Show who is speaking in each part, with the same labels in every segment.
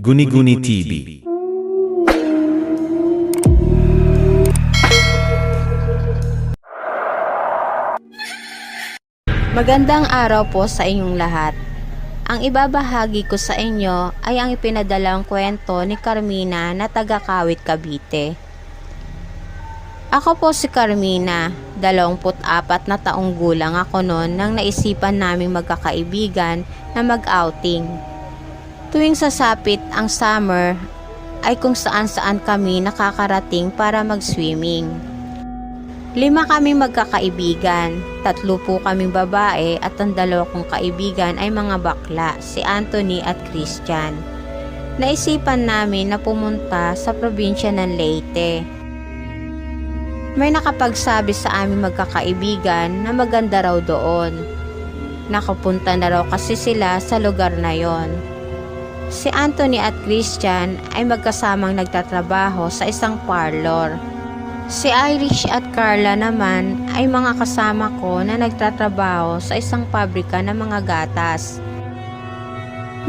Speaker 1: Guni-Guni TV.
Speaker 2: Magandang araw po sa inyong lahat. Ang ibabahagi ko sa inyo ay ang ipinadalang kwento ni Carmina na taga Kawit, Cavite. Ako po si Carmina, 24 na taong gulang ako noon nang naisipan naming magkakaibigan na mag-outing. Tuwing sasapit ang summer ay kung saan saan kami nakakarating para mag-swimming. Lima kami magkakaibigan, tatlo po kaming babae at ang dalawa kong kaibigan ay mga bakla, si Anthony at Christian. Naisipan namin na pumunta sa probinsya ng Leyte. May nakapagsabi sa aming magkakaibigan na maganda raw doon. Nakapunta na raw kasi sila sa lugar na yon. Si Anthony at Christian ay magkasamang nagtatrabaho sa isang parlor. Si Irish at Carla naman ay mga kasama ko na nagtatrabaho sa isang pabrika ng mga gatas.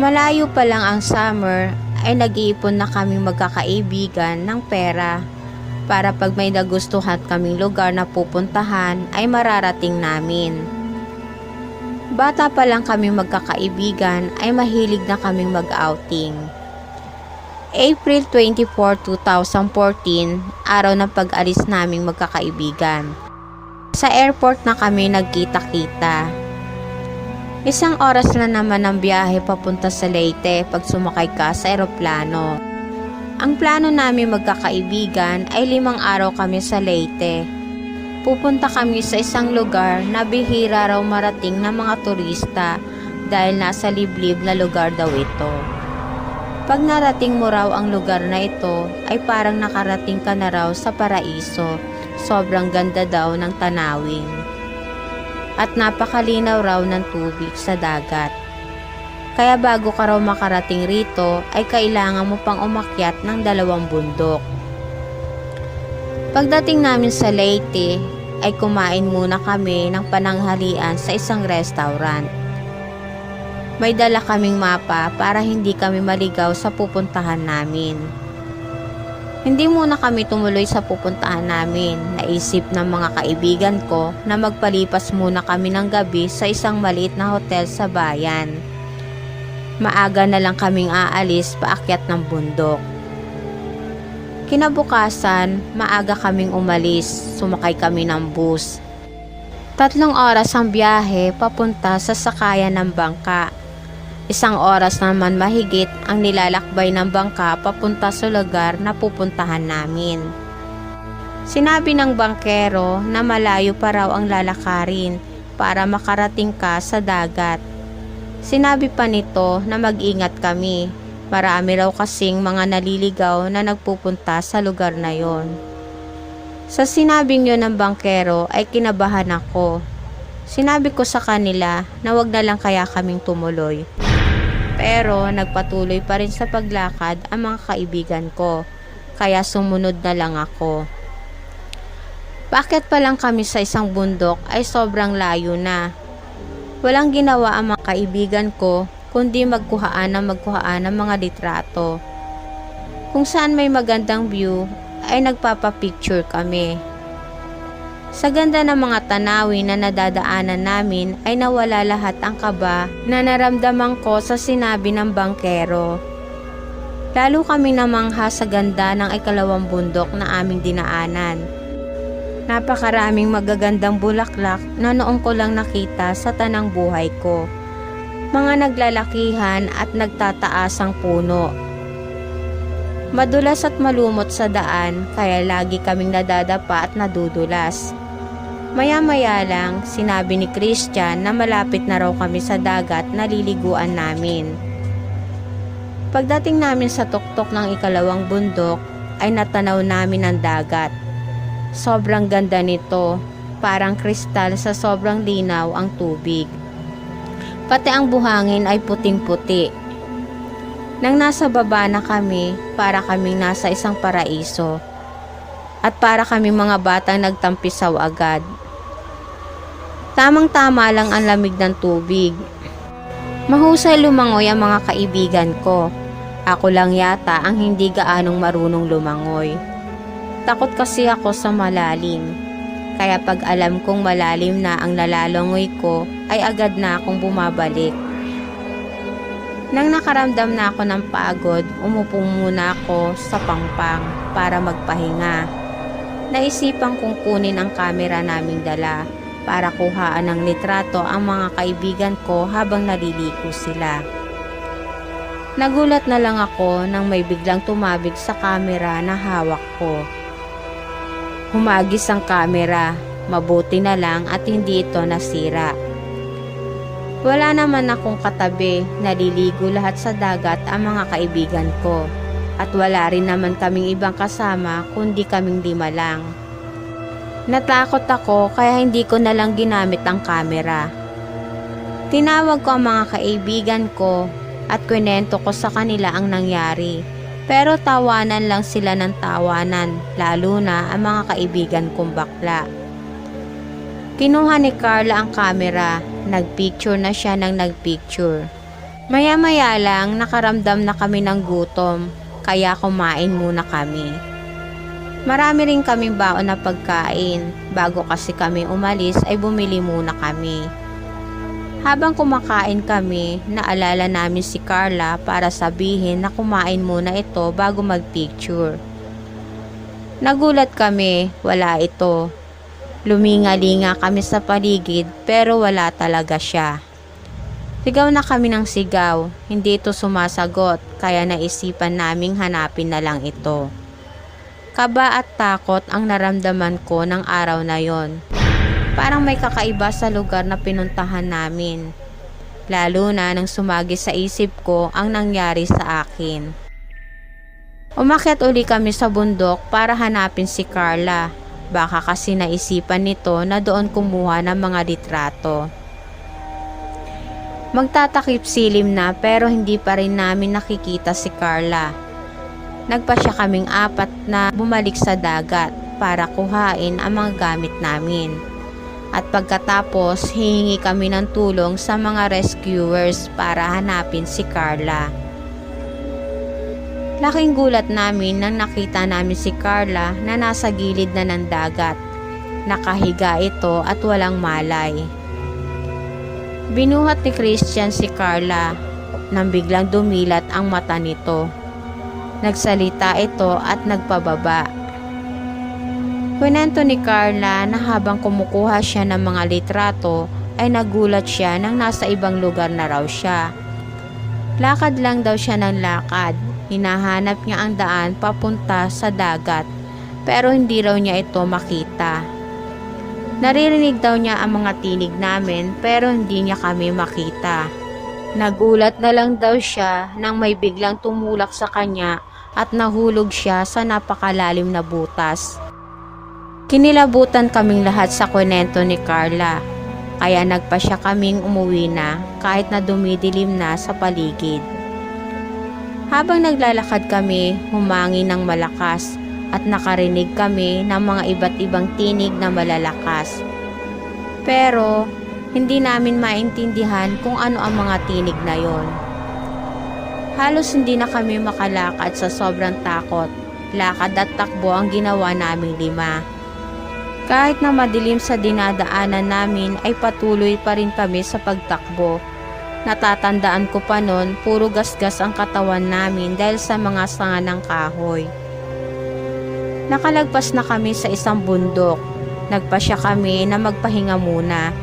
Speaker 2: Malayo pa lang ang summer ay nag-iipon na kaming magkakaibigan ng pera para pag may nagustuhan kaming lugar na pupuntahan ay mararating namin. Bata pa lang kaming magkakaibigan ay mahilig na kaming mag-outing. April 24, 2014, araw ng pag-alis naming magkakaibigan. Sa airport na kami nagkita-kita. Isang oras na naman ang biyahe papunta sa Leyte pag sumakay ka sa eroplano. Ang plano namin magkakaibigan ay limang araw kami sa Leyte. Pupunta kami sa isang lugar na bihira raw marating ng mga turista dahil nasa liblib na lugar daw ito. Pag narating mo raw ang lugar na ito, ay parang nakarating ka na raw sa paraiso. Sobrang ganda daw ng tanawin. At napakalinaw raw ng tubig sa dagat. Kaya bago ka raw makarating rito, ay kailangan mo pang umakyat ng dalawang bundok. Pagdating namin sa Leyte, ay kumain muna kami ng pananghalian sa isang restaurant. May dala kaming mapa para hindi kami maligaw sa pupuntahan namin. Hindi muna kami tumuloy sa pupuntahan namin. Naisip ng mga kaibigan ko na magpalipas muna kami ng gabi sa isang maliit na hotel sa bayan. Maaga na lang kaming aalis paakyat ng bundok. Kinabukasan, maaga kaming umalis. Sumakay kami ng bus. Tatlong oras ang biyahe papunta sa sakayan ng bangka. Isang oras naman mahigit ang nilalakbay ng bangka papunta sa lugar na pupuntahan namin. Sinabi ng bangkero na malayo pa raw ang lalakarin para makarating ka sa dagat. Sinabi pa nito na mag-ingat kami. Marami raw kasing mga naliligaw na nagpupunta sa lugar na yon. Sa sinabing yun ng bangkero ay kinabahan ako. Sinabi ko sa kanila na wag na lang kaya kaming tumuloy. Pero nagpatuloy pa rin sa paglakad ang mga kaibigan ko, kaya sumunod na lang ako. Bakit pa lang kami sa isang bundok ay sobrang layo na. Walang ginawa ang mga kaibigan ko kundi magkuhaan ng magkuhaan ng mga litrato. Kung saan may magandang view ay nagpapapicture kami. Sa ganda ng mga tanawin na nadadaanan namin ay nawala lahat ang kaba na naramdaman ko sa sinabi ng bangkero. Lalo kami namangha sa ganda ng ikalawang bundok na aming dinaanan. Napakaraming magagandang bulaklak na noong ko lang nakita sa tanang buhay ko. Mga naglalakihan at nagtataasang puno. Madulas at malumot sa daan kaya lagi kaming nadadapa at nadudulas. Maya-maya lang, sinabi ni Christian na malapit na raw kami sa dagat na liliguan namin. Pagdating namin sa tuktok ng ikalawang bundok, ay natanaw namin ang dagat. Sobrang ganda nito, parang kristal sa sobrang linaw ang tubig. Pati ang buhangin ay puting-puti. Nang nasa baba na kami, para kaming nasa isang paraiso. At para kaming mga batang nagtampisaw agad. Tamang-tama lang ang lamig ng tubig. Mahusay lumangoy ang mga kaibigan ko. Ako lang yata ang hindi gaanong marunong lumangoy. Takot kasi ako sa malalim. Kaya pag alam kong malalim na ang nalalangoy ko, ay agad na akong bumabalik. Nang nakaramdam na ako ng pagod, umupo muna ako sa pangpang para magpahinga. Naisipan kong kunin ang kamera naming dala para kuhaan ng litrato ang mga kaibigan ko habang naliligo sila. Nagulat na lang ako nang may biglang tumabig sa kamera na hawak ko. Humagis ang kamera, mabuti na lang at hindi ito nasira. Wala naman akong katabi, naliligo lahat sa dagat ang mga kaibigan ko. At wala rin naman kaming ibang kasama kundi kaming lima lang. Natakot ako kaya hindi ko na lang ginamit ang kamera. Tinawag ko ang mga kaibigan ko at kwento ko sa kanila ang nangyari. Pero tawanan lang sila ng tawanan, lalo na ang mga kaibigan kong bakla. Kinuha ni Carla ang kamera, nagpicture na siya ng nagpicture. Maya-maya lang nakaramdam na kami ng gutom, kaya kumain muna kami. Marami rin kaming baon na pagkain, bago kasi kami umalis ay bumili muna kami. Habang kumakain kami, naalala namin si Carla para sabihin na kumain muna ito bago magpicture. Nagulat kami, wala ito. Luminga-linga kami sa paligid pero wala talaga siya. Sigaw na kami ng sigaw, hindi ito sumasagot kaya naisipan naming hanapin na lang ito. Kaba at takot ang naramdaman ko ng araw na yon. Parang may kakaiba sa lugar na pinuntahan namin. Lalo na nang sumagi sa isip ko ang nangyari sa akin. Umakyat uli kami sa bundok para hanapin si Carla. Baka kasi naisipan nito na doon kumuha ng mga litrato. Magtatakip silim na pero hindi pa rin namin nakikita si Carla. Nagpa siya kaming apat na bumalik sa dagat para kuhain ang mga gamit namin. At pagkatapos, hihingi kami ng tulong sa mga rescuers para hanapin si Carla. Laking gulat namin nang nakita namin si Carla na nasa gilid na ng dagat. Nakahiga ito at walang malay. Binuhat ni Christian si Carla nang biglang dumilat ang mata nito. Nagsalita ito at nagpababa. Kwento ni Carla na habang kumukuha siya ng mga litrato ay nagulat siya nang nasa ibang lugar na raw siya. Lakad lang daw siya ng lakad. Hinahanap niya ang daan papunta sa dagat pero hindi raw niya ito makita. Naririnig daw niya ang mga tinig namin pero hindi niya kami makita. Nagulat na lang daw siya nang may biglang tumulak sa kanya at nahulog siya sa napakalalim na butas. Kinilabutan kaming lahat sa kwento ni Carla, kaya nagpa siya kaming umuwi na kahit na dumidilim na sa paligid. Habang naglalakad kami, humangi ng malakas at nakarinig kami ng mga iba't ibang tinig na malalakas. Pero, hindi namin maintindihan kung ano ang mga tinig na yon. Halos hindi na kami makalakad sa sobrang takot. Lakad at takbo ang ginawa naming lima. Kahit na madilim sa dinadaanan namin ay patuloy pa rin kami sa pagtakbo. Natatandaan ko pa noon, puro gasgas ang katawan namin dahil sa mga sanga ng kahoy. Nakalagpas na kami sa isang bundok. Nagpasya kami na magpahinga muna.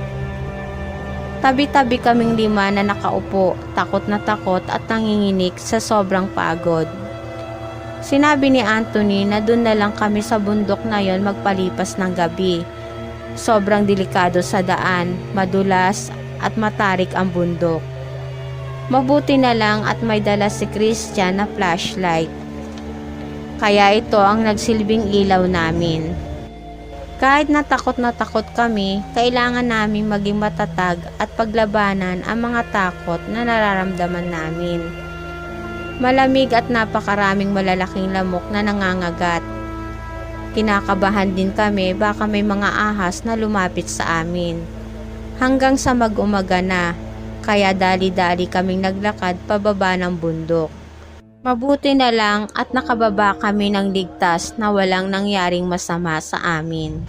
Speaker 2: Tabi-tabi kaming lima na nakaupo, takot na takot at nanginginig sa sobrang pagod. Sinabi ni Anthony na doon na lang kami sa bundok na yon magpalipas ng gabi. Sobrang delikado sa daan, madulas at matarik ang bundok. Mabuti na lang at may dala si Christian na flashlight. Kaya ito ang nagsilbing ilaw namin. Kahit natakot na takot kami, kailangan namin maging matatag at paglabanan ang mga takot na nararamdaman namin. Malamig at napakaraming malalaking lamok na nangangagat. Kinakabahan din kami baka may mga ahas na lumapit sa amin. Hanggang sa mag-umaga na, kaya dali-dali kaming naglakad pababa ng bundok. Mabuti na lang at nakababa kami ng ligtas na walang nangyaring masama sa amin.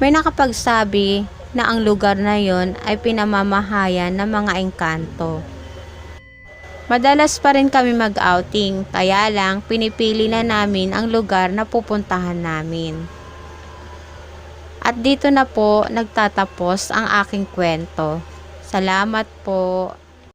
Speaker 2: May nakapagsabi na ang lugar na yon ay pinamamahayan ng mga engkanto. Madalas pa rin kami mag-outing, kaya lang pinipili na namin ang lugar na pupuntahan namin. At dito na po nagtatapos ang aking kwento. Salamat po.